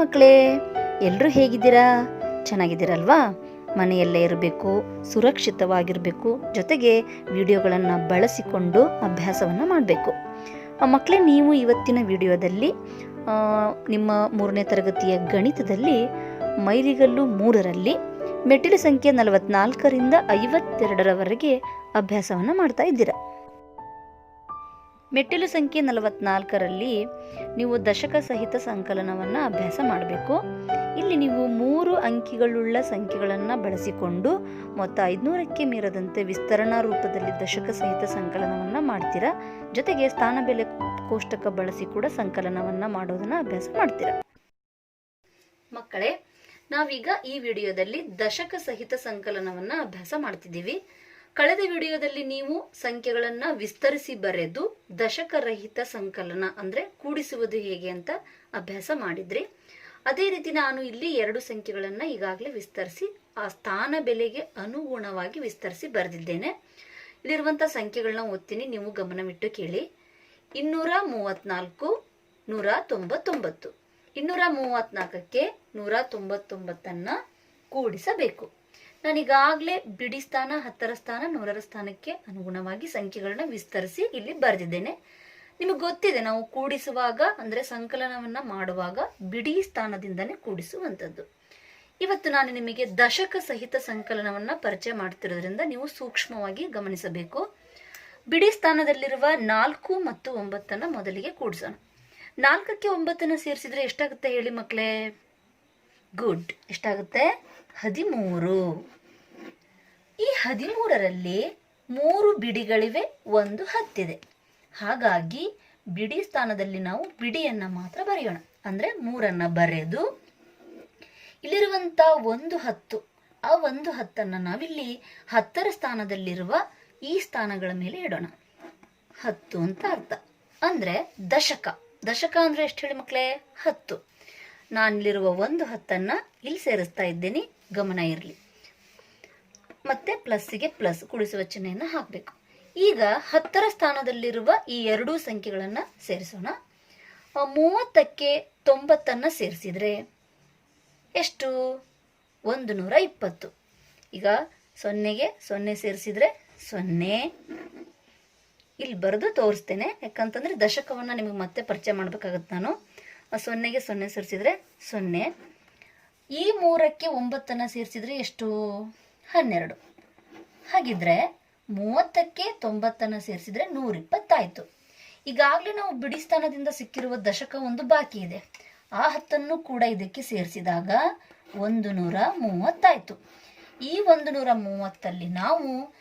ಮಕ್ಕಳೇ ಎಲ್ಲರೂ ಹೇಗಿದ್ದೀರಾ? ಚೆನ್ನಾಗಿದ್ದೀರಲ್ವಾ? ಮನೆಯಲ್ಲೇ ಇರಬೇಕು, ಸುರಕ್ಷಿತವಾಗಿರಬೇಕು, ಜೊತೆಗೆ ವಿಡಿಯೋಗಳನ್ನು ಬಳಸಿಕೊಂಡು ಅಭ್ಯಾಸವನ್ನು ಮಾಡಬೇಕು. ಮಕ್ಕಳೇ, ನೀವು ಇವತ್ತಿನ ವಿಡಿಯೋದಲ್ಲಿ ನಿಮ್ಮ ಮೂರನೇ ತರಗತಿಯ ಗಣಿತದಲ್ಲಿ ಮೈಲಿಗಲ್ಲು ಮೂರರಲ್ಲಿ, ಮೆಟ್ಟಿಲು ಸಂಖ್ಯೆ ನಲವತ್ನಾಲ್ಕರಿಂದ ಐವತ್ತೆರಡರವರೆಗೆ ಅಭ್ಯಾಸವನ್ನು ಮಾಡ್ತಾ ಇದ್ದೀರಾ? ಮೆಟ್ಟಿಲು ಸಂಖ್ಯೆ ನಲವತ್ನಾಲ್ಕರಲ್ಲಿ ನೀವು ದಶಕ ಸಹಿತ ಸಂಕಲನವನ್ನು ಅಭ್ಯಾಸ ಮಾಡಬೇಕು. ಇಲ್ಲಿ ನೀವು ಮೂರು ಅಂಕಿಗಳುಳ್ಳ ಸಂಖ್ಯೆಗಳನ್ನು ಬಳಸಿಕೊಂಡು ಮೊತ್ತ ಐದುನೂರಕ್ಕೆ ಮೀರದಂತೆ ವಿಸ್ತರಣಾ ರೂಪದಲ್ಲಿ ದಶಕ ಸಹಿತ ಸಂಕಲನವನ್ನು ಮಾಡ್ತೀರಾ? ಜೊತೆಗೆ ಸ್ಥಾನ ಬೆಲೆ ಕೋಷ್ಟಕ ಬಳಸಿ ಕೂಡ ಸಂಕಲನವನ್ನು ಮಾಡೋದನ್ನು ಅಭ್ಯಾಸ ಮಾಡ್ತೀರಾ? ಮಕ್ಕಳೇ, ನಾವೀಗ ಈ ವಿಡಿಯೋದಲ್ಲಿ ದಶಕ ಸಹಿತ ಸಂಕಲನವನ್ನು ಅಭ್ಯಾಸ ಮಾಡ್ತಿದ್ದೀವಿ. ಕಳೆದ ವಿಡಿಯೋದಲ್ಲಿ ನೀವು ಸಂಖ್ಯೆಗಳನ್ನ ವಿಸ್ತರಿಸಿ ಬರೆದು ದಶಕರಹಿತ ಸಂಕಲನ ಅಂದ್ರೆ ಕೂಡಿಸುವುದು ಹೇಗೆ ಅಂತ ಅಭ್ಯಾಸ ಮಾಡಿದ್ರಿ, ಅದೇ ರೀತಿ ನಾನು ಇಲ್ಲಿ ಎರಡು ಸಂಖ್ಯೆಗಳನ್ನ ಈಗಾಗಲೇ ವಿಸ್ತರಿಸಿ, ಆ ಸ್ಥಾನ ಬೆಲೆಗೆ ಅನುಗುಣವಾಗಿ ವಿಸ್ತರಿಸಿ ಬರೆದಿದ್ದೇನೆ. ಇಲ್ಲಿರುವಂತ ಸಂಖ್ಯೆಗಳನ್ನ ಓದ್ತೀನಿ, ನೀವು ಗಮನವಿಟ್ಟು ಕೇಳಿ. ಇನ್ನೂರ ಮೂವತ್ನಾಲ್ಕು, ನೂರ ತೊಂಬತ್ತೊಂಬತ್ತು. ಇನ್ನೂರ ಮೂವತ್ನಾಲ್ಕಕ್ಕೆ ನೂರ ತೊಂಬತ್ತೊಂಬತ್ತನ್ನ ಕೂಡಿಸಬೇಕು. ನಾನೀಗಾಗಲೇ ಬಿಡಿ ಸ್ಥಾನ, ಹತ್ತರ ಸ್ಥಾನ, ನೂರರ ಸ್ಥಾನಕ್ಕೆ ಅನುಗುಣವಾಗಿ ಸಂಖ್ಯೆಗಳನ್ನ ವಿಸ್ತರಿಸಿ ಇಲ್ಲಿ ಬರೆದಿದ್ದೇನೆ. ನಿಮಗೆ ಗೊತ್ತಿದೆ, ನಾವು ಕೂಡಿಸುವಾಗ, ಅಂದ್ರೆ ಸಂಕಲನವನ್ನ ಮಾಡುವಾಗ ಬಿಡಿ ಸ್ಥಾನದಿಂದನೇ ಕೂಡಿಸುವಂಥದ್ದು. ಇವತ್ತು ನಾನು ನಿಮಗೆ ದಶಕ ಸಹಿತ ಸಂಕಲನವನ್ನ ಪರಿಚಯ ಮಾಡ್ತಿರೋದ್ರಿಂದ ನೀವು ಸೂಕ್ಷ್ಮವಾಗಿ ಗಮನಿಸಬೇಕು. ಬಿಡಿ ಸ್ಥಾನದಲ್ಲಿರುವ ನಾಲ್ಕು ಮತ್ತು ಒಂಬತ್ತನ್ನ ಮೊದಲಿಗೆ ಕೂಡಿಸೋಣ. ನಾಲ್ಕಕ್ಕೆ ಒಂಬತ್ತನ್ನ ಸೇರಿಸಿದ್ರೆ ಎಷ್ಟಾಗುತ್ತೆ ಹೇಳಿ ಮಕ್ಕಳೇ ಗುಡ್. ಎಷ್ಟಾಗುತ್ತೆ? ಹದಿಮೂರು. ಈ ಹದಿಮೂರರಲ್ಲಿ ಮೂರು ಬಿಡಿಗಳಿವೆ, ಒಂದು ಹತ್ತಿದೆ. ಹಾಗಾಗಿ ಬಿಡಿ ಸ್ಥಾನದಲ್ಲಿ ನಾವು ಬಿಡಿಯನ್ನ ಮಾತ್ರ ಬರೆಯೋಣ. ಅಂದ್ರೆ ಮೂರನ್ನ ಬರೆದು ಇಲ್ಲಿರುವಂತ ಒಂದು ಹತ್ತು, ಆ ಒಂದು ಹತ್ತನ್ನ ನಾವಿಲ್ಲಿ ಹತ್ತರ ಸ್ಥಾನದಲ್ಲಿರುವ ಈ ಸ್ಥಾನಗಳ ಮೇಲೆ ಇಡೋಣ. ಹತ್ತು ಅಂತ ಅರ್ಥ. ಅಂದ್ರೆ ದಶಕ. ದಶಕ ಅಂದ್ರೆ ಎಷ್ಟು ಹೇಳಿ ಮಕ್ಕಳೇ ಹತ್ತು. ನಾನಿಲ್ಲಿರುವ ಒಂದು ಹತ್ತನ್ನ ಇಲ್ಲಿ ಸೇರಿಸ್ತಾ ಇದ್ದೇನೆ. ಗಮನ ಇರಲಿ. ಮತ್ತೆ ಪ್ಲಸ್ಸಿಗೆ ಪ್ಲಸ್ ಕೂಡಿಸುವ ಚಿಹ್ನೆಯನ್ನು ಹಾಕಬೇಕು. ಈಗ ಹತ್ತರ ಸ್ಥಾನದಲ್ಲಿರುವ ಈ ಎರಡೂ ಸಂಖ್ಯೆಗಳನ್ನು ಸೇರಿಸೋಣ. ಮೂವತ್ತಕ್ಕೆ ತೊಂಬತ್ತನ್ನು ಸೇರಿಸಿದ್ರೆ ಎಷ್ಟು? ಒಂದು ನೂರ ಇಪ್ಪತ್ತು. ಈಗ ಸೊನ್ನೆಗೆ ಸೊನ್ನೆ ಸೇರಿಸಿದ್ರೆ ಸೊನ್ನೆ. ಇಲ್ಲಿ ಬರೆದು ತೋರಿಸ್ತೇನೆ, ಯಾಕಂತಂದ್ರೆ ದಶಕವನ್ನ ನಿಮಗೆ ಮತ್ತೆ ಪರಿಚಯ ಮಾಡಬೇಕಾಗತ್ತೆ ನಾನು. ಸೊನ್ನೆಗೆ ಸೊನ್ನೆ ಸೇರಿಸಿದ್ರೆ ಸೊನ್ನೆ. ಈ ಮೂರಕ್ಕೆ ಒಂಬತ್ತನ್ನು ಸೇರಿಸಿದ್ರೆ ಎಷ್ಟು? ಹನ್ನೆರಡು. ಹಾಗಿದ್ರೆ ಮೂವತ್ತಕ್ಕೆ ತೊಂಬತ್ತನ್ನು ಸೇರಿಸಿದ್ರೆ ನೂರಿಪ್ಪತ್ತಾಯ್ತು. ಈಗಾಗಲೇ ನಾವು ಬಿಡಿ ಸ್ಥಾನದಿಂದ ಸಿಕ್ಕಿರುವ ದಶಕ ಒಂದು ಬಾಕಿ ಇದೆ. ಆ ಹತ್ತನ್ನು ಕೂಡ ಇದಕ್ಕೆ ಸೇರಿಸಿದಾಗ ಒಂದು ನೂರ ಮೂವತ್ತಾಯ್ತು. ಈ ಒಂದು ನೂರ ಮೂವತ್ತಲ್ಲಿ ನಾವು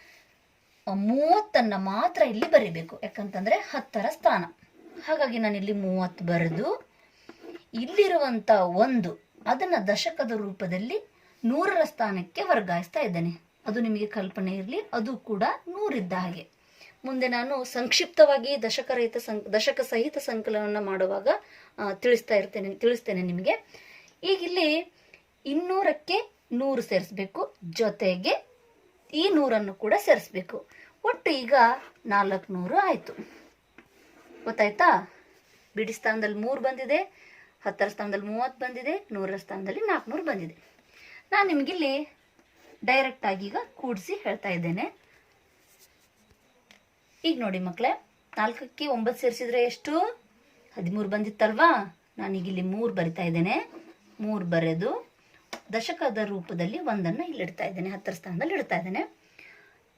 ಮೂವತ್ತನ್ನ ಮಾತ್ರ ಇಲ್ಲಿ ಬರಿಬೇಕು. ಯಾಕಂತಂದ್ರೆ ಹತ್ತರ ಸ್ಥಾನ. ಹಾಗಾಗಿ ನಾನು ಇಲ್ಲಿ ಮೂವತ್ತು ಬರೆದು ಇಲ್ಲಿರುವಂತ ಒಂದು ಅದನ್ನ ದಶಕದ ರೂಪದಲ್ಲಿ ನೂರರ ಸ್ಥಾನಕ್ಕೆ ವರ್ಗಾಯಿಸ್ತಾ ಇದ್ದೇನೆ. ಅದು ನಿಮಗೆ ಕಲ್ಪನೆ ಇರಲಿ, ಅದು ಕೂಡ ನೂರಿದ್ದ ಹಾಗೆ. ಮುಂದೆ ನಾನು ಸಂಕ್ಷಿಪ್ತವಾಗಿ ದಶಕರಹಿತ ಸಂ ದಶಕ ಸಹಿತ ಸಂಕಲನವನ್ನು ಮಾಡುವಾಗ ತಿಳಿಸ್ತಾ ಇರ್ತೇನೆ, ತಿಳಿಸ್ತೇನೆ ನಿಮಗೆ. ಈಗ ಇಲ್ಲಿ ಇನ್ನೂರಕ್ಕೆ ನೂರು ಸೇರಿಸ್ಬೇಕು, ಜೊತೆಗೆ ಈ ನೂರನ್ನು ಕೂಡ ಸೇರಿಸ್ಬೇಕು. ಒಟ್ಟು ಈಗ ನಾಲ್ಕು ನೂರು ಆಯಿತು. ಗೊತ್ತಾಯ್ತಾ? ಬಿಡಿ ಸ್ಥಾನದಲ್ಲಿ ಮೂರು ಬಂದಿದೆ, ಹತ್ತರ ಸ್ಥಾನದಲ್ಲಿ ಮೂವತ್ತು ಬಂದಿದೆ, ನೂರರ ಸ್ಥಾನದಲ್ಲಿ ನಾಲ್ಕುನೂರು ಬಂದಿದೆ. ನಾನು ನಿಮಗಿಲ್ಲಿ ಡೈರೆಕ್ಟ್ ಆಗಿ ಈಗ ಕೂಡಿಸಿ ಹೇಳ್ತಾ ಇದ್ದೇನೆ. ಈಗ ನೋಡಿ ಮಕ್ಕಳೇ ನಾಲ್ಕಕ್ಕೆ ಒಂಬತ್ತು ಸೇರಿಸಿದ್ರೆ ಎಷ್ಟು? ಹದಿಮೂರು ಬಂದಿತ್ತಲ್ವಾ? ನಾನೀಗ ಇಲ್ಲಿ ಮೂರು ಬರಿತಾ ಇದ್ದೇನೆ. ಮೂರು ಬರೆದು ದಶಕದ ರೂಪದಲ್ಲಿ ಒಂದನ್ನು ಇಲ್ಲಿ ಇಡ್ತಾ ಇದ್ದೇನೆ, ಹತ್ತರ ಸ್ಥಾನದಲ್ಲಿ ಇಡ್ತಾ ಇದ್ದೇನೆ.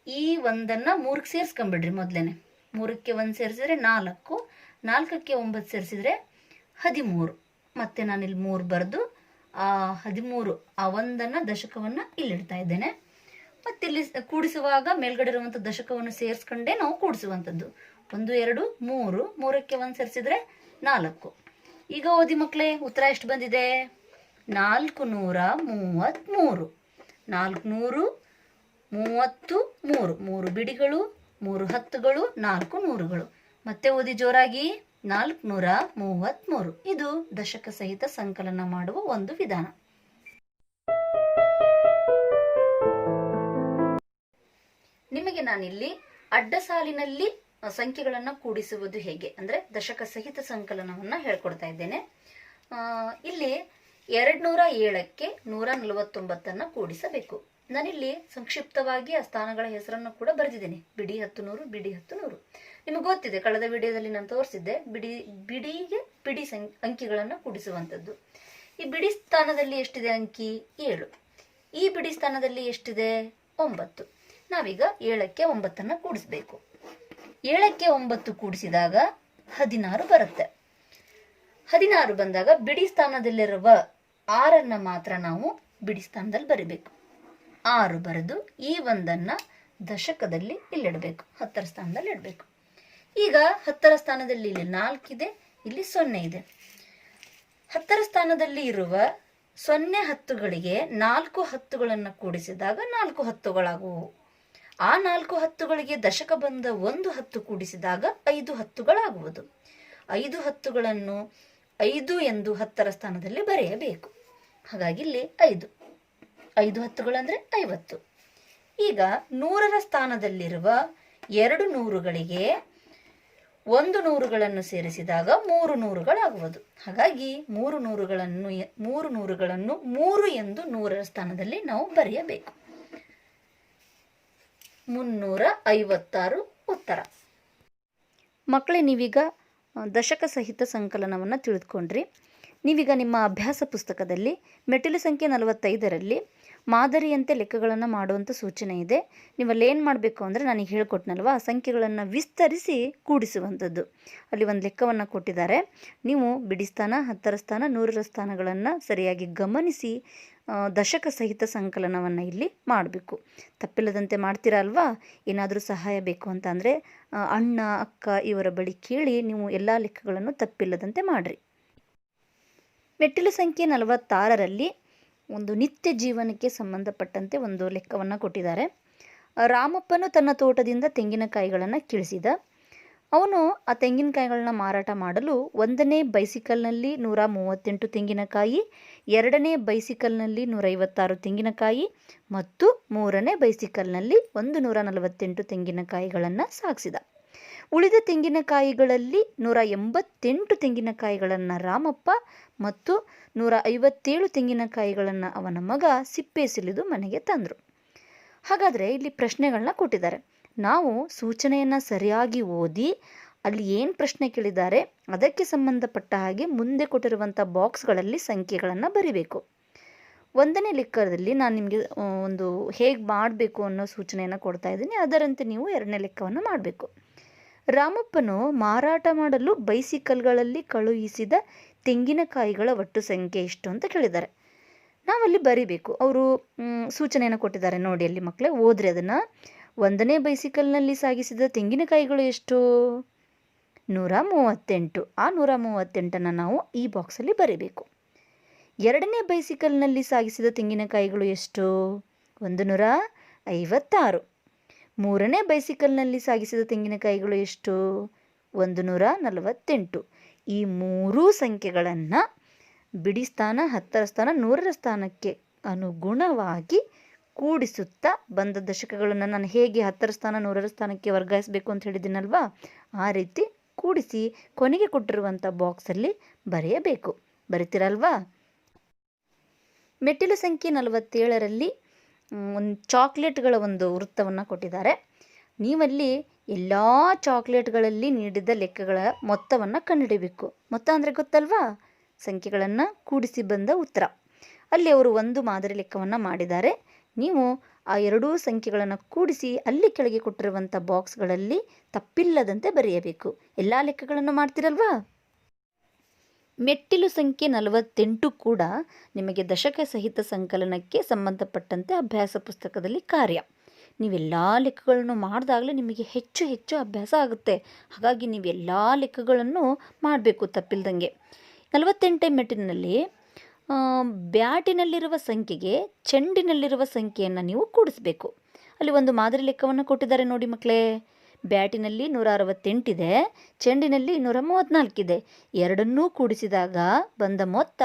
ಈ ಒಂದನ್ನ ಮೂರಕ್ಕೆ ಸೇರಿಸ್ಕೊಂಬಿಡ್ರಿ ಮೊದಲೇನೆ. ಮೂರಕ್ಕೆ ಒಂದು ಸೇರಿಸಿದ್ರೆ ನಾಲ್ಕು, ನಾಲ್ಕಕ್ಕೆ ಒಂಬತ್ತು ಸೇರಿಸಿದ್ರೆ ಹದಿಮೂರು. ಮತ್ತೆ ನಾನಿಲ್ಲಿ ಮೂರು ಬರೆದು ಹದಿಮೂರು ಆ ಒಂದನ್ನ ದಶಕವನ್ನ ಇಲ್ಲಿ ಇಡ್ತಾ ಇದ್ದೇನೆ ಮತ್ತಿಲ್ಲಿ ಕೂಡಿಸುವಾಗ ಮೇಲ್ಗಡೆ ಇರುವಂತ ದಶಕವನ್ನು ಸೇರಿಸ್ಕೊಂಡೇ ನಾವು ಕೂಡಿಸುವಂಥದ್ದು. ಒಂದು, ಎರಡು, ಮೂರು, ಮೂರಕ್ಕೆ ಒಂದು ಸೇರಿಸಿದ್ರೆ ನಾಲ್ಕು. ಈಗ ಓದಿ ಮಕ್ಕಳೇ ಉತ್ತರ ಎಷ್ಟು ಬಂದಿದೆ? ನಾಲ್ಕು ನೂರ ಮೂವತ್ತ್ಮೂರು ನಾಲ್ಕುನೂರು ಮೂವತ್ತು ಮೂರು. ಮೂರು ಬಿಡಿಗಳು, ಮೂರು ಹತ್ತುಗಳು, ನಾಲ್ಕು ನೂರುಗಳು. ಮತ್ತೆ ಓದಿ ಜೋರಾಗಿ. ನಾಲ್ಕುನೂರ ಮೂವತ್ತ್ಮೂರು ಇದು ದಶಕ ಸಹಿತ ಸಂಕಲನ ಮಾಡುವ ಒಂದು ವಿಧಾನ. ನಿಮಗೆ ನಾನಿಲ್ಲಿ ಅಡ್ಡ ಸಾಲಿನಲ್ಲಿ ಸಂಖ್ಯೆಗಳನ್ನು ಕೂಡಿಸುವುದು ಹೇಗೆ? ಅಂದ್ರೆ ದಶಕ ಸಹಿತ ಸಂಕಲನವನ್ನ ಹೇಳ್ಕೊಡ್ತಾ ಇದ್ದೇನೆ. ಇಲ್ಲಿ ಎರಡ್ನೂರ ಏಳಕ್ಕೆ ನೂರ ನಲವತ್ತೊಂಬತ್ತನ್ನ ಕೂಡಿಸಬೇಕು. ನಾನಿಲ್ಲಿ ಸಂಕ್ಷಿಪ್ತವಾಗಿ ಆ ಸ್ಥಾನಗಳ ಹೆಸರನ್ನು ಕೂಡ ಬರೆದಿದ್ದೇನೆ. ಬಿಡಿ ಹತ್ತು ನೂರು ಬಿಡಿ ಹತ್ತು ನೂರು ನಿಮಗೆ ಗೊತ್ತಿದೆ, ಕಳೆದ ವಿಡಿಯೋದಲ್ಲಿ ನಾನು ತೋರಿಸಿದ್ದೆ, ಬಿಡಿ, ಬಿಡಿಗೆ ಬಿಡಿ ಸಂ, ಅಂಕಿಗಳನ್ನು ಕೂಡಿಸುವಂಥದ್ದು. ಈ ಬಿಡಿ ಸ್ಥಾನದಲ್ಲಿ ಎಷ್ಟಿದೆ ಅಂಕಿ? ಏಳು. ಈ ಬಿಡಿ ಸ್ಥಾನದಲ್ಲಿ ಎಷ್ಟಿದೆ? ಒಂಬತ್ತು. ನಾವೀಗ ಏಳಕ್ಕೆ ಒಂಬತ್ತನ್ನು ಕೂಡಿಸಬೇಕು. ಏಳಕ್ಕೆ ಒಂಬತ್ತು ಕೂಡಿಸಿದಾಗ ಹದಿನಾರು ಬರುತ್ತೆ. ಹದಿನಾರು ಬಂದಾಗ ಬಿಡಿ ಸ್ಥಾನದಲ್ಲಿರುವ ಆರನ್ನ ಮಾತ್ರ ನಾವು ಬಿಡಿ ಸ್ಥಾನದಲ್ಲಿ ಬರಿಬೇಕು. ಆರು ಬರೆದು ಈ ಒಂದನ್ನ ದಶಕದಲ್ಲಿ ಇಲ್ಲಿಡಬೇಕು, ಹತ್ತರ ಸ್ಥಾನದಲ್ಲಿ ಇಡಬೇಕು. ಈಗ ಹತ್ತರ ಸ್ಥಾನದಲ್ಲಿ ಇಲ್ಲಿ ನಾಲ್ಕಿದೆ, ಇಲ್ಲಿ ಸೊನ್ನೆ ಇದೆ. ಹತ್ತರ ಸ್ಥಾನದಲ್ಲಿ ಇರುವ ಸೊನ್ನೆ ಹತ್ತುಗಳಿಗೆ ನಾಲ್ಕು ಹತ್ತುಗಳನ್ನು ಕೂಡಿಸಿದಾಗ ನಾಲ್ಕು ಹತ್ತುಗಳಾಗುವು. ಆ ನಾಲ್ಕು ಹತ್ತುಗಳಿಗೆ ದಶಕ ಬಂದ ಒಂದು ಹತ್ತು ಕೂಡಿಸಿದಾಗ ಐದು ಹತ್ತುಗಳಾಗುವುದು. ಐದು ಹತ್ತುಗಳನ್ನು ಐದು ಎಂದು ಹತ್ತರ ಸ್ಥಾನದಲ್ಲಿ ಬರೆಯಬೇಕು. ಹಾಗಾಗಿ ಇಲ್ಲಿ ಐದು. ಐದು ಹತ್ತುಗಳಂದ್ರೆ ಐವತ್ತು. ಈಗ ನೂರರ ಸ್ಥಾನದಲ್ಲಿರುವ ಎರಡು ನೂರುಗಳಿಗೆ ಒಂದು ನೂರುಗಳನ್ನು ಸೇರಿಸಿದಾಗ ಮೂರು ನೂರುಗಳಾಗುವುದು. ಹಾಗಾಗಿ ಮೂರು ನೂರುಗಳನ್ನು ಮೂರು ನೂರುಗಳನ್ನು ಮೂರು ಎಂದು ನೂರರ ಸ್ಥಾನದಲ್ಲಿ ನಾವು ಬರೆಯಬೇಕು. ಮುನ್ನೂರ ಐವತ್ತಾರು ಉತ್ತರ. ಮಕ್ಕಳೇ, ನೀವೀಗ ದಶಕ ಸಹಿತ ಸಂಕಲನವನ್ನು ತಿಳಿದುಕೊಂಡ್ರಿ. ನೀವೀಗ ನಿಮ್ಮ ಅಭ್ಯಾಸ ಪುಸ್ತಕದಲ್ಲಿ ಮೆಟ್ಟಿಲು ಸಂಖ್ಯೆ ನಲವತ್ತೈದರಲ್ಲಿ ಮಾದರಿಯಂತೆ ಲೆಕ್ಕಗಳನ್ನು ಮಾಡುವಂಥ ಸೂಚನೆ ಇದೆ. ನೀವಲ್ಲಿ ಏನು ಮಾಡಬೇಕು ಅಂದರೆ ನನಗೆ ಹೇಳ್ಕೊಟ್ನಲ್ವ? ಆ ಸಂಖ್ಯೆಗಳನ್ನು ವಿಸ್ತರಿಸಿ ಕೂಡಿಸುವಂಥದ್ದು ಅಲ್ಲಿ ಒಂದು ಲೆಕ್ಕವನ್ನು ಕೊಟ್ಟಿದ್ದಾರೆ. ನೀವು ಬಿಡಿ ಸ್ಥಾನ, ಹತ್ತರ ಸ್ಥಾನ, ನೂರರ ಸ್ಥಾನಗಳನ್ನು ಸರಿಯಾಗಿ ಗಮನಿಸಿ ದಶಕ ಸಹಿತ ಸಂಕಲನವನ್ನು ಇಲ್ಲಿ ಮಾಡಬೇಕು. ತಪ್ಪಿಲ್ಲದಂತೆ ಮಾಡ್ತೀರಾ ಅಲ್ವಾ? ಏನಾದರೂ ಸಹಾಯ ಬೇಕು ಅಂತ ಅಂದರೆ ಅಣ್ಣ, ಅಕ್ಕ ಇವರ ಬಳಿ ಕೇಳಿ ನೀವು ಎಲ್ಲ ಲೆಕ್ಕಗಳನ್ನು ತಪ್ಪಿಲ್ಲದಂತೆ ಮಾಡಿರಿ. ಮೆಟ್ಟಿಲು ಸಂಖ್ಯೆ ನಲವತ್ತಾರರಲ್ಲಿ ಒಂದು ನಿತ್ಯ ಜೀವನಕ್ಕೆ ಸಂಬಂಧಪಟ್ಟಂತೆ ಒಂದು ಲೆಕ್ಕವನ್ನು ಕೊಟ್ಟಿದ್ದಾರೆ. ರಾಮಪ್ಪನು ತನ್ನ ತೋಟದಿಂದ ತೆಂಗಿನಕಾಯಿಗಳನ್ನು ಕೀಳಿಸಿದ. ಅವನು ಆ ತೆಂಗಿನಕಾಯಿಗಳನ್ನ ಮಾರಾಟ ಮಾಡಲು ಒಂದನೇ ಬೈಸಿಕಲ್ನಲ್ಲಿ ನೂರ ಮೂವತ್ತೆಂಟು ತೆಂಗಿನಕಾಯಿ, ಎರಡನೇ ಬೈಸಿಕಲ್ನಲ್ಲಿ ನೂರೈವತ್ತಾರು ತೆಂಗಿನಕಾಯಿ ಮತ್ತು ಮೂರನೇ ಬೈಸಿಕಲ್ನಲ್ಲಿ ಒಂದು ನೂರ ನಲವತ್ತೆಂಟು ತೆಂಗಿನಕಾಯಿಗಳನ್ನು ಸಾಗಿಸಿದ ಉಳಿದ ತೆಂಗಿನಕಾಯಿಗಳಲ್ಲಿ ನೂರ ಎಂಬತ್ತೆಂಟು ತೆಂಗಿನಕಾಯಿಗಳನ್ನು ರಾಮಪ್ಪ ಮತ್ತು ನೂರ ಐವತ್ತೇಳು ತೆಂಗಿನಕಾಯಿಗಳನ್ನು ಅವನ ಮಗ ಸಿಪ್ಪೆ ಸಿಲಿದು ಮನೆಗೆ ತಂದರು. ಹಾಗಾದರೆ ಇಲ್ಲಿ ಪ್ರಶ್ನೆಗಳನ್ನ ಕೊಟ್ಟಿದ್ದಾರೆ. ನಾವು ಸೂಚನೆಯನ್ನು ಸರಿಯಾಗಿ ಓದಿ ಅಲ್ಲಿ ಏನು ಪ್ರಶ್ನೆ ಕೇಳಿದ್ದಾರೆ ಅದಕ್ಕೆ ಸಂಬಂಧಪಟ್ಟ ಹಾಗೆ ಮುಂದೆ ಕೊಟ್ಟಿರುವಂಥ ಬಾಕ್ಸ್ಗಳಲ್ಲಿ ಸಂಖ್ಯೆಗಳನ್ನು ಬರಿಬೇಕು. ಒಂದನೇ ಲೆಕ್ಕದಲ್ಲಿ ನಾನು ನಿಮಗೆ ಒಂದು ಹೇಗೆ ಮಾಡಬೇಕು ಅನ್ನೋ ಸೂಚನೆಯನ್ನು ಕೊಡ್ತಾ ಇದ್ದೀನಿ. ಅದರಂತೆ ನೀವು ಎರಡನೇ ಲೆಕ್ಕವನ್ನು ಮಾಡಬೇಕು. ರಾಮಪ್ಪನು ಮಾರಾಟ ಮಾಡಲು ಬೈಸಿಕಲ್ಗಳಲ್ಲಿ ಕಳುಹಿಸಿದ ತೆಂಗಿನಕಾಯಿಗಳ ಒಟ್ಟು ಸಂಖ್ಯೆ ಎಷ್ಟು ಅಂತ ಕೇಳಿದ್ದಾರೆ. ನಾವಲ್ಲಿ ಬರಿಬೇಕು. ಅವರು ಸೂಚನೆಯನ್ನು ಕೊಟ್ಟಿದ್ದಾರೆ ನೋಡಿ ಅಲ್ಲಿ ಮಕ್ಕಳೇ. ಓದ್ರಿ ಅದನ್ನು ಒಂದನೇ ಬೈಸಿಕಲ್ನಲ್ಲಿ ಸಾಗಿಸಿದ ತೆಂಗಿನಕಾಯಿಗಳು ಎಷ್ಟು? ನೂರ ಮೂವತ್ತೆಂಟು. ಆ ನೂರ ಮೂವತ್ತೆಂಟನ್ನು ನಾವು ಈ ಬಾಕ್ಸಲ್ಲಿ ಬರಿಬೇಕು. ಎರಡನೇ ಬೈಸಿಕಲ್ನಲ್ಲಿ ಸಾಗಿಸಿದ ತೆಂಗಿನಕಾಯಿಗಳು ಎಷ್ಟು? ಒಂದು ನೂರ ಐವತ್ತಾರು. ಮೂರನೇ ಬೈಸಿಕಲ್ನಲ್ಲಿ ಸಾಗಿಸಿದ ತೆಂಗಿನಕಾಯಿಗಳು ಎಷ್ಟು? ಒಂದು ನೂರ ನಲವತ್ತೆಂಟು. ಈ ಮೂರೂ ಸಂಖ್ಯೆಗಳನ್ನು ಬಿಡಿ ಸ್ಥಾನ, ಹತ್ತರ ಸ್ಥಾನ, ನೂರರ ಸ್ಥಾನಕ್ಕೆ ಅನುಗುಣವಾಗಿ ಕೂಡಿಸುತ್ತಾ ಬಂದ ದಶಕಗಳನ್ನು ನಾನು ಹೇಗೆ ಹತ್ತರ ಸ್ಥಾನ, ನೂರರ ಸ್ಥಾನಕ್ಕೆ ವರ್ಗಾಯಿಸಬೇಕು ಅಂತ ಹೇಳಿದ್ದೀನಲ್ವಾ? ಆ ರೀತಿ ಕೂಡಿಸಿ ಕೊನೆಗೆ ಕೊಟ್ಟಿರುವಂಥ ಬಾಕ್ಸಲ್ಲಿ ಬರೆಯಬೇಕು. ಬರಿತೀರಲ್ವಾ? ಮೆಟ್ಟಿಲು ಸಂಖ್ಯೆ ನಲವತ್ತೇಳರಲ್ಲಿ ಒಂದು ಚಾಕ್ಲೇಟ್ಗಳ ಒಂದು ವೃತ್ತವನ್ನು ಕೊಟ್ಟಿದ್ದಾರೆ. ನೀವಲ್ಲಿ ಎಲ್ಲ ಚಾಕ್ಲೇಟ್ಗಳಲ್ಲಿ ನೀಡಿದ ಲೆಕ್ಕಗಳ ಮೊತ್ತವನ್ನು ಕಂಡುಹಿಡಬೇಕು. ಮೊತ್ತ ಅಂದರೆ ಗೊತ್ತಲ್ವಾ? ಸಂಖ್ಯೆಗಳನ್ನು ಕೂಡಿಸಿ ಬಂದ ಉತ್ತರ. ಅಲ್ಲಿ ಅವರು ಒಂದು ಮಾದರಿ ಲೆಕ್ಕವನ್ನು ಮಾಡಿದ್ದಾರೆ. ನೀವು ಆ ಎರಡೂ ಸಂಖ್ಯೆಗಳನ್ನು ಕೂಡಿಸಿ ಅಲ್ಲಿ ಕೆಳಗೆ ಕೊಟ್ಟಿರುವಂಥ ಬಾಕ್ಸ್ಗಳಲ್ಲಿ ತಪ್ಪಿಲ್ಲದಂತೆ ಬರೆಯಬೇಕು. ಎಲ್ಲ ಲೆಕ್ಕಗಳನ್ನು ಮಾಡ್ತಿರಲ್ವಾ? ಮೆಟ್ಟಿಲು ಸಂಖ್ಯೆ ನಲವತ್ತೆಂಟು ಕೂಡ ನಿಮಗೆ ದಶಕ ಸಹಿತ ಸಂಕಲನಕ್ಕೆ ಸಂಬಂಧಪಟ್ಟಂತೆ ಅಭ್ಯಾಸ ಪುಸ್ತಕದಲ್ಲಿ ಕಾರ್ಯ. ನೀವೆಲ್ಲ ಲೆಕ್ಕಗಳನ್ನು ಮಾಡಿದಾಗಲೇ ನಿಮಗೆ ಹೆಚ್ಚು ಹೆಚ್ಚು ಅಭ್ಯಾಸ ಆಗುತ್ತೆ. ಹಾಗಾಗಿ ನೀವೆಲ್ಲ ಲೆಕ್ಕಗಳನ್ನು ಮಾಡಬೇಕು ತಪ್ಪಿಲ್ದಂಗೆ. ನಲವತ್ತೆಂಟೇ ಮೆಟ್ಟಿನಲ್ಲಿ ಬ್ಯಾಟಿನಲ್ಲಿರುವ ಸಂಖ್ಯೆಗೆ ಚೆಂಡಿನಲ್ಲಿರುವ ಸಂಖ್ಯೆಯನ್ನು ನೀವು ಕೂಡಿಸಬೇಕು. ಅಲ್ಲಿ ಒಂದು ಮಾದರಿ ಲೆಕ್ಕವನ್ನು ಕೊಟ್ಟಿದ್ದಾರೆ ನೋಡಿ ಮಕ್ಕಳೇ ಬ್ಯಾಟಿನಲ್ಲಿ ನೂರ ಅರವತ್ತೆಂಟಿದೆ ಚೆಂಡಿನಲ್ಲಿ ನೂರ ಮೂವತ್ತ್ನಾಲ್ಕಿದೆ ಎರಡನ್ನೂ ಕೂಡಿಸಿದಾಗ ಬಂದ ಮೊತ್ತ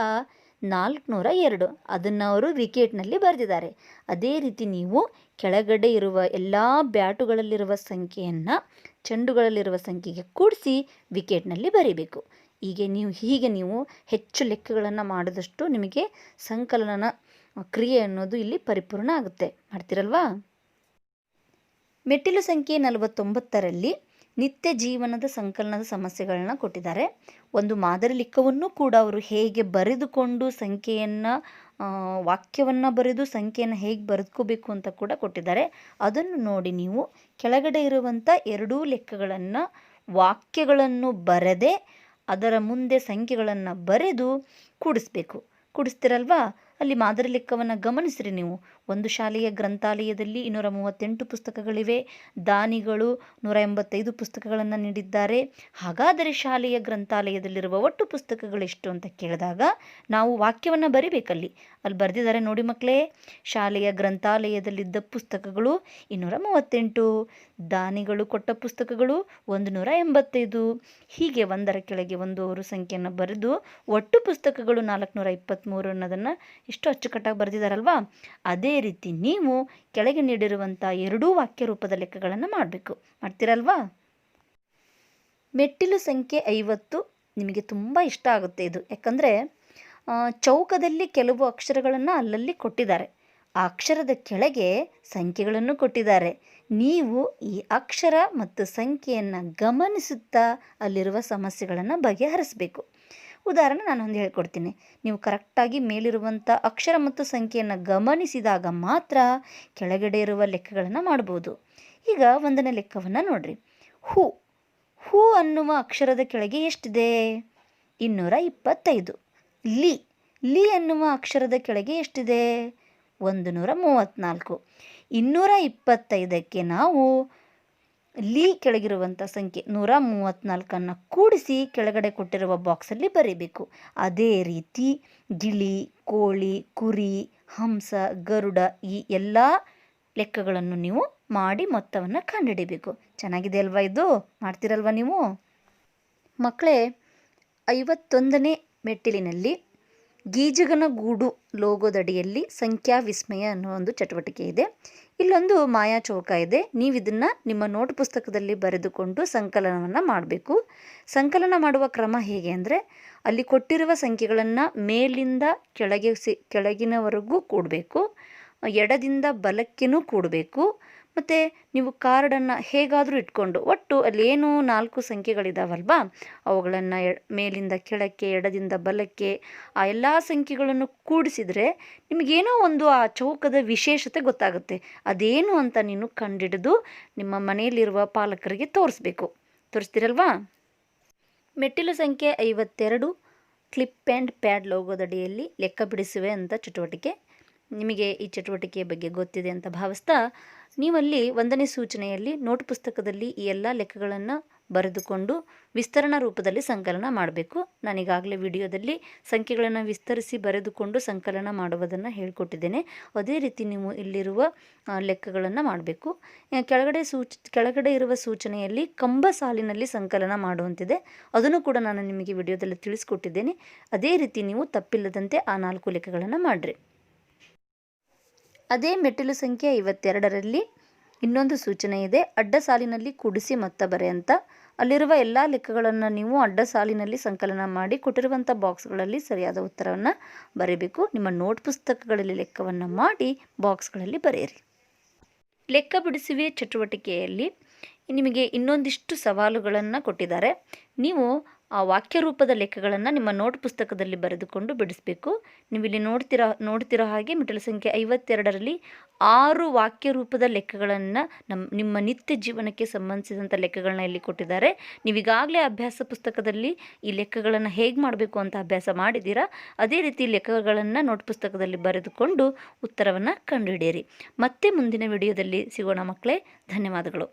ನಾಲ್ಕುನೂರ ಎರಡು ಅದನ್ನು ಅವರು ವಿಕೆಟ್ನಲ್ಲಿ ಬರೆದಿದ್ದಾರೆ. ಅದೇ ರೀತಿ ನೀವು ಕೆಳಗಡೆ ಇರುವ ಎಲ್ಲ ಬ್ಯಾಟುಗಳಲ್ಲಿರುವ ಸಂಖ್ಯೆಯನ್ನು ಚೆಂಡುಗಳಲ್ಲಿರುವ ಸಂಖ್ಯೆಗೆ ಕೂಡಿಸಿ ವಿಕೆಟ್ನಲ್ಲಿ ಬರೀಬೇಕು. ಹೀಗೆ ನೀವು ಹೀಗೆ ನೀವು ಹೆಚ್ಚು ಲೆಕ್ಕಗಳನ್ನು ಮಾಡಿದಷ್ಟು ನಿಮಗೆ ಸಂಕಲನ ಕ್ರಿಯೆ ಅನ್ನೋದು ಇಲ್ಲಿ ಪರಿಪೂರ್ಣ ಆಗುತ್ತೆ. ಮಾಡ್ತೀರಲ್ವಾ? ಮೆಟ್ಟಿಲು ಸಂಖ್ಯೆ ನಲವತ್ತೊಂಬತ್ತರಲ್ಲಿ ನಿತ್ಯ ಜೀವನದ ಸಂಕಲನದ ಸಮಸ್ಯೆಗಳನ್ನ ಕೊಟ್ಟಿದ್ದಾರೆ. ಒಂದು ಮಾದರಿ ಲಿಖವನ್ನು ಕೂಡ ಅವರು ಹೇಗೆ ಬರೆದುಕೊಂಡು ಸಂಖ್ಯೆಯನ್ನು ವಾಕ್ಯವನ್ನು ಬರೆದು ಸಂಖ್ಯೆಯನ್ನು ಹೇಗೆ ಬರೆದ್ಕೋಬೇಕು ಅಂತ ಕೂಡ ಕೊಟ್ಟಿದ್ದಾರೆ. ಅದನ್ನು ನೋಡಿ ನೀವು ಕೆಳಗಡೆ ಇರುವಂಥ ಎರಡೂ ಲೆಕ್ಕಗಳನ್ನು, ವಾಕ್ಯಗಳನ್ನು ಬರೆದೆ ಅದರ ಮುಂದೆ ಸಂಖ್ಯೆಗಳನ್ನು ಬರೆದು ಕೂಡಿಸ್ಬೇಕು. ಕೂಡಿಸ್ತೀರಲ್ವಾ? ಅಲ್ಲಿ ಮಾದರಿ ಲೆಕ್ಕವನ್ನು ಗಮನಿಸಿರಿ ನೀವು. ಒಂದು ಶಾಲೆಯ ಗ್ರಂಥಾಲಯದಲ್ಲಿ ಇನ್ನೂರ ಮೂವತ್ತೆಂಟು ಪುಸ್ತಕಗಳಿವೆ. ದಾನಿಗಳು ನೂರ ಎಂಬತ್ತೈದು ಪುಸ್ತಕಗಳನ್ನು ನೀಡಿದ್ದಾರೆ. ಹಾಗಾದರೆ ಶಾಲೆಯ ಗ್ರಂಥಾಲಯದಲ್ಲಿರುವ ಒಟ್ಟು ಪುಸ್ತಕಗಳೆಷ್ಟು ಅಂತ ಕೇಳಿದಾಗ ನಾವು ವಾಕ್ಯವನ್ನು ಬರಿಬೇಕಲ್ಲಿ. ಅಲ್ಲಿ ಬರೆದಿದ್ದಾರೆ ನೋಡಿ ಮಕ್ಕಳೇ. ಶಾಲೆಯ ಗ್ರಂಥಾಲಯದಲ್ಲಿದ್ದ ಪುಸ್ತಕಗಳು ಇನ್ನೂರ ಮೂವತ್ತೆಂಟು. ದಾನಿಗಳು ಕೊಟ್ಟ ಪುಸ್ತಕಗಳು ಒಂದು ನೂರ ಎಂಬತ್ತೈದು. ಹೀಗೆ ಒಂದರ ಕೆಳಗೆ ಒಂದು ಅವರು ಸಂಖ್ಯೆಯನ್ನು ಬರೆದು ಒಟ್ಟು ಪುಸ್ತಕಗಳು ನಾಲ್ಕುನೂರ ಇಪ್ಪತ್ತ್ಮೂರು ಅನ್ನೋದನ್ನು ಎಷ್ಟು ಅಚ್ಚುಕಟ್ಟಾಗಿ ಬರೆದಿದ್ದಾರಲ್ವಾ? ಅದೇ ರೀತಿ ನೀವು ಕೆಳಗೆ ನೀಡಿರುವಂಥ ಎರಡೂ ವಾಕ್ಯ ರೂಪದ ಲೆಕ್ಕಗಳನ್ನು ಮಾಡಬೇಕು. ಮಾಡ್ತೀರಲ್ವಾ? ಮೆಟ್ಟಿಲು ಸಂಖ್ಯೆ ಐವತ್ತು ನಿಮಗೆ ತುಂಬ ಇಷ್ಟ ಆಗುತ್ತೆ ಇದು. ಯಾಕಂದರೆ ಚೌಕದಲ್ಲಿ ಕೆಲವು ಅಕ್ಷರಗಳನ್ನು ಅಲ್ಲಲ್ಲಿ ಕೊಟ್ಟಿದ್ದಾರೆ. ಆ ಅಕ್ಷರದ ಕೆಳಗೆ ಸಂಖ್ಯೆಗಳನ್ನು ಕೊಟ್ಟಿದ್ದಾರೆ. ನೀವು ಈ ಅಕ್ಷರ ಮತ್ತು ಸಂಖ್ಯೆಯನ್ನು ಗಮನಿಸುತ್ತಾ ಅಲ್ಲಿರುವ ಸಮಸ್ಯೆಗಳನ್ನು ಬಗೆಹರಿಸಬೇಕು. ಉದಾಹರಣೆ ನಾನು ಒಂದು ಹೇಳ್ಕೊಡ್ತೀನಿ. ನೀವು ಕರೆಕ್ಟಾಗಿ ಮೇಲಿರುವಂಥ ಅಕ್ಷರ ಮತ್ತು ಸಂಖ್ಯೆಯನ್ನು ಗಮನಿಸಿದಾಗ ಮಾತ್ರ ಕೆಳಗಡೆ ಇರುವ ಲೆಕ್ಕಗಳನ್ನು ಮಾಡ್ಬೋದು. ಈಗ ಒಂದನೇ ಲೆಕ್ಕವನ್ನು ನೋಡ್ರಿ. ಹೂ. ಹೂ ಅನ್ನುವ ಅಕ್ಷರದ ಕೆಳಗೆ ಎಷ್ಟಿದೆ? ಇನ್ನೂರ ಇಪ್ಪತ್ತೈದು ಲಿ. ಲಿ ಅನ್ನುವ ಅಕ್ಷರದ ಕೆಳಗೆ ಎಷ್ಟಿದೆ? ಒಂದು ನೂರ ಮೂವತ್ತ್ನಾಲ್ಕು. ಇನ್ನೂರ ಇಪ್ಪತ್ತೈದಕ್ಕೆ ನಾವು ಲಿ ಕೆಳಗಿರುವಂಥ ಸಂಖ್ಯೆ ನೂರ ಮೂವತ್ತ್ನಾಲ್ಕನ್ನು ಕೂಡಿಸಿ ಕೆಳಗಡೆ ಕೊಟ್ಟಿರುವ ಬಾಕ್ಸಲ್ಲಿ ಬರೀಬೇಕು. ಅದೇ ರೀತಿ ಗಿಳಿ, ಕೋಳಿ, ಕುರಿ, ಹಂಸ, ಗರುಡ ಈ ಎಲ್ಲ ಲೆಕ್ಕಗಳನ್ನು ನೀವು ಮಾಡಿ ಮೊತ್ತವನ್ನು ಕಂಡುಹಿಡಿಬೇಕು. ಚೆನ್ನಾಗಿದೆ ಅಲ್ವಾ ಇದು? ಮಾಡ್ತೀರಲ್ವಾ ನೀವು? ಮಕ್ಕಳೇ, ಐವತ್ತೊಂದನೇ ಮೆಟ್ಟಿಲಿನಲ್ಲಿ ಗೀಜಗನ ಗೂಡು ಲೋಗೋದಡಿಯಲ್ಲಿ ಸಂಖ್ಯಾ ವಿಸ್ಮಯ ಅನ್ನೋ ಒಂದು ಚಟುವಟಿಕೆ ಇದೆ. ಇಲ್ಲೊಂದು ಮಾಯಾ ಚೌಕ ಇದೆ. ನೀವು ಇದನ್ನು ನಿಮ್ಮ ನೋಟ್ ಪುಸ್ತಕದಲ್ಲಿ ಬರೆದುಕೊಂಡು ಸಂಕಲನವನ್ನು ಮಾಡಬೇಕು. ಸಂಕಲನ ಮಾಡುವ ಕ್ರಮ ಹೇಗೆ ಅಂದರೆ, ಅಲ್ಲಿ ಕೊಟ್ಟಿರುವ ಸಂಖ್ಯೆಗಳನ್ನು ಮೇಲಿಂದ ಕೆಳಗೆ ಸಿ, ಕೆಳಗಿನವರೆಗೂ ಕೂಡಬೇಕು. ಎಡದಿಂದ ಬಲಕ್ಕೆನೂ ಕೂಡಬೇಕು. ಮತ್ತು ನೀವು ಕಾರ್ಡನ್ನು ಹೇಗಾದರೂ ಇಟ್ಕೊಂಡು, ಒಟ್ಟು ಏನು ನಾಲ್ಕು ಸಂಖ್ಯೆಗಳಿದಾವಲ್ವಾ? ಅವುಗಳನ್ನು ಮೇಲಿಂದ ಕೆಳಕ್ಕೆ, ಎಡದಿಂದ ಬಲಕ್ಕೆ, ಆ ಎಲ್ಲ ಸಂಖ್ಯೆಗಳನ್ನು ಕೂಡಿಸಿದರೆ ನಿಮಗೇನೋ ಒಂದು ಆ ಚೌಕದ ವಿಶೇಷತೆ ಗೊತ್ತಾಗುತ್ತೆ. ಅದೇನು ಅಂತ ನೀನು ಕಂಡಿಡಿದು ನಿಮ್ಮ ಮನೆಯಲ್ಲಿರುವ ಪಾಲಕರಿಗೆ ತೋರಿಸ್ಬೇಕು. ತೋರಿಸ್ತೀರಲ್ವಾ? ಮೆಟ್ಟಿಲು ಸಂಖ್ಯೆ ಐವತ್ತೆರಡು, ಕ್ಲಿಪ್ ಆ್ಯಂಡ್ ಪ್ಯಾಡ್ ಲೋಗೋದಡಿಯಲ್ಲಿ ಲೆಕ್ಕ ಬಿಡಿಸುವೆ ಅಂತ ಚಟುವಟಿಕೆ. ನಿಮಗೆ ಈ ಚಟುವಟಿಕೆಯ ಬಗ್ಗೆ ಗೊತ್ತಿದೆ ಅಂತ ಭಾವಿಸ್ತಾ ನೀವಲ್ಲಿ ಒಂದನೇ ಸೂಚನೆಯಲ್ಲಿ ನೋಟ್ ಪುಸ್ತಕದಲ್ಲಿ ಈ ಎಲ್ಲ ಲೆಕ್ಕಗಳನ್ನು ಬರೆದುಕೊಂಡು ವಿಸ್ತರಣಾ ರೂಪದಲ್ಲಿ ಸಂಕಲನ ಮಾಡಬೇಕು. ನಾನೀಗಾಗಲೇ ವಿಡಿಯೋದಲ್ಲಿ ಸಂಖ್ಯೆಗಳನ್ನು ವಿಸ್ತರಿಸಿ ಬರೆದುಕೊಂಡು ಸಂಕಲನ ಮಾಡುವುದನ್ನು ಹೇಳಿಕೊಟ್ಟಿದ್ದೇನೆ. ಅದೇ ರೀತಿ ನೀವು ಇಲ್ಲಿರುವ ಲೆಕ್ಕಗಳನ್ನು ಮಾಡಬೇಕು. ಕೆಳಗಡೆ ಸೂಚ, ಕೆಳಗಡೆ ಇರುವ ಸೂಚನೆಯಲ್ಲಿ ಕಂಬ ಸಾಲಿನಲ್ಲಿ ಸಂಕಲನ ಮಾಡುವಂತಿದೆ. ಅದನ್ನು ಕೂಡ ನಾನು ನಿಮಗೆ ವಿಡಿಯೋದಲ್ಲಿ ತಿಳಿಸ್ಕೊಟ್ಟಿದ್ದೇನೆ. ಅದೇ ರೀತಿ ನೀವು ತಪ್ಪಿಲ್ಲದಂತೆ ಆ ನಾಲ್ಕು ಲೆಕ್ಕಗಳನ್ನು ಮಾಡಿರಿ. ಅದೇ ಮೆಟ್ಟಿಲು ಸಂಖ್ಯೆ ಐವತ್ತೆರಡರಲ್ಲಿ ಇನ್ನೊಂದು ಸೂಚನೆ ಇದೆ. ಅಡ್ಡ ಸಾಲಿನಲ್ಲಿ ಕೂಡಿಸಿ ಮೊತ್ತ ಬರೆ ಅಂತ. ಅಲ್ಲಿರುವ ಎಲ್ಲ ಲೆಕ್ಕಗಳನ್ನು ನೀವು ಅಡ್ಡ ಸಾಲಿನಲ್ಲಿ ಸಂಕಲನ ಮಾಡಿ ಕೊಟ್ಟಿರುವಂಥ ಬಾಕ್ಸ್ಗಳಲ್ಲಿ ಸರಿಯಾದ ಉತ್ತರವನ್ನು ಬರೀಬೇಕು. ನಿಮ್ಮ ನೋಟ್ ಪುಸ್ತಕಗಳಲ್ಲಿ ಲೆಕ್ಕವನ್ನು ಮಾಡಿ ಬಾಕ್ಸ್ಗಳಲ್ಲಿ ಬರೆಯಿರಿ. ಲೆಕ್ಕ ಬಿಡಿಸುವೆ ಚಟುವಟಿಕೆಯಲ್ಲಿ ನಿಮಗೆ ಇನ್ನೊಂದಿಷ್ಟು ಸವಾಲುಗಳನ್ನು ಕೊಟ್ಟಿದ್ದಾರೆ. ನೀವು ವಾಕ್ಯ ರೂಪದ ಲೆಕ್ಕಗಳನ್ನು ನಿಮ್ಮ ನೋಟ್ ಪುಸ್ತಕದಲ್ಲಿ ಬರೆದುಕೊಂಡು ಬಿಡಿಸಬೇಕು. ನೀವು ಇಲ್ಲಿ ನೋಡ್ತಿರೋ ನೋಡ್ತಿರೋ ಹಾಗೆ ಮಿಟಲ್ ಸಂಖ್ಯೆ ಐವತ್ತೆರಡರಲ್ಲಿ ಆರು ವಾಕ್ಯ ರೂಪದ ಲೆಕ್ಕಗಳನ್ನು ನಮ್ಮ ನಿಮ್ಮ ನಿತ್ಯ ಜೀವನಕ್ಕೆ ಸಂಬಂಧಿಸಿದಂಥ ಲೆಕ್ಕಗಳನ್ನ ಇಲ್ಲಿ ಕೊಟ್ಟಿದ್ದಾರೆ. ನೀವೀಗಾಗಲೇ ಅಭ್ಯಾಸ ಪುಸ್ತಕದಲ್ಲಿ ಈ ಲೆಕ್ಕಗಳನ್ನು ಹೇಗೆ ಮಾಡಬೇಕು ಅಂತ ಅಭ್ಯಾಸ ಮಾಡಿದ್ದೀರಾ? ಅದೇ ರೀತಿ ಲೆಕ್ಕಗಳನ್ನು ನೋಟ್ ಪುಸ್ತಕದಲ್ಲಿ ಬರೆದುಕೊಂಡು ಉತ್ತರವನ್ನು ಕಂಡುಹಿಡಿಯಿರಿ. ಮತ್ತೆ ಮುಂದಿನ ವಿಡಿಯೋದಲ್ಲಿ ಸಿಗೋಣ ಮಕ್ಕಳೇ. ಧನ್ಯವಾದಗಳು.